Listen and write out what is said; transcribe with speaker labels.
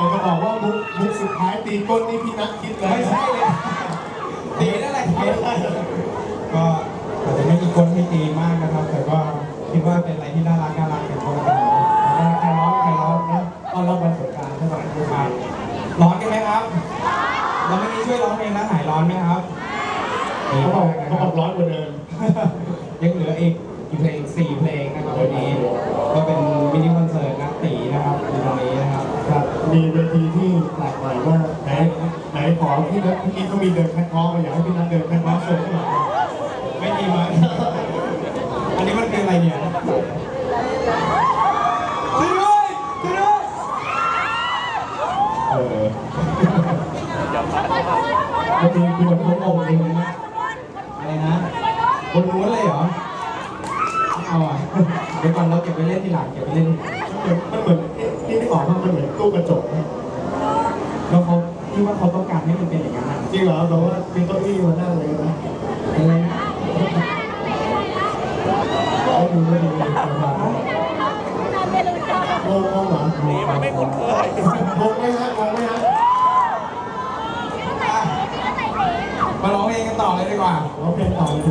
Speaker 1: แต่จะบอกว่ามุกมุกสุดท้ายตีก้นนี่พี่นักคิดเลย
Speaker 2: ไม่ใช่เลยตีนั่นแหละครับก็อาจจะไม่มีคนให้ตีมากนะครับ แต่ก็คิดว่าเป็นอะไรที่น่ารักน่ารักเป็นคนละกันใครร้องใครร้องนะตอนรับวันสงกรารใช่ไหมครับร้อนกันไหมครับเราไม่ได้ช่วยร้องเพลงแล้วหายร้อนไหมครับ
Speaker 1: เขาบอกเขาบอกร้อนกว่าเดิม
Speaker 2: ยังเหลืออีกอีกเพลงสี่เพลงนะครับวันนี้ก็เป็น
Speaker 1: ทีที่แปลกใหม่าไหนไหนขอพี่นัทพี่เขามีเดินแคทวอล์กมอยากให้พี่นัทเดินแคทวอล์กโชว์ข้างหลัง
Speaker 2: ไม่ดีมั้ยอันนี้มันคืออะไรเนี่ยช่วยด้วยช่วยด้วย
Speaker 1: เออเมื่อกี้คือนเขางงเองนะ
Speaker 2: อะไรนะบนนู้นเลยเหรอเอาอะเดี๋ยวก่อนเราเก็บไปเล่นทีหลังเก็บไปเล่น
Speaker 1: มันเหมือน ที่ที่ออกมามันเหมือนตู้กระจกนะ
Speaker 2: แล้วเขาที่ว่าเขาต้องการให้มันเป็นอย่างนั้นอะ
Speaker 1: จริงเหรอแบบว่ามีเก้าอี้มานั่งเลยนะ
Speaker 2: อะไรนะ
Speaker 1: ไม่ดูไม่ดูเลยงงงงเหรอ
Speaker 2: นี่มันไม่คุ้นเคย
Speaker 1: งงไหมฮะงงไหมฮะ
Speaker 2: มาร้องเพลงกันต่อเลยดีกว่า
Speaker 1: ร้องเพลงต่อเลย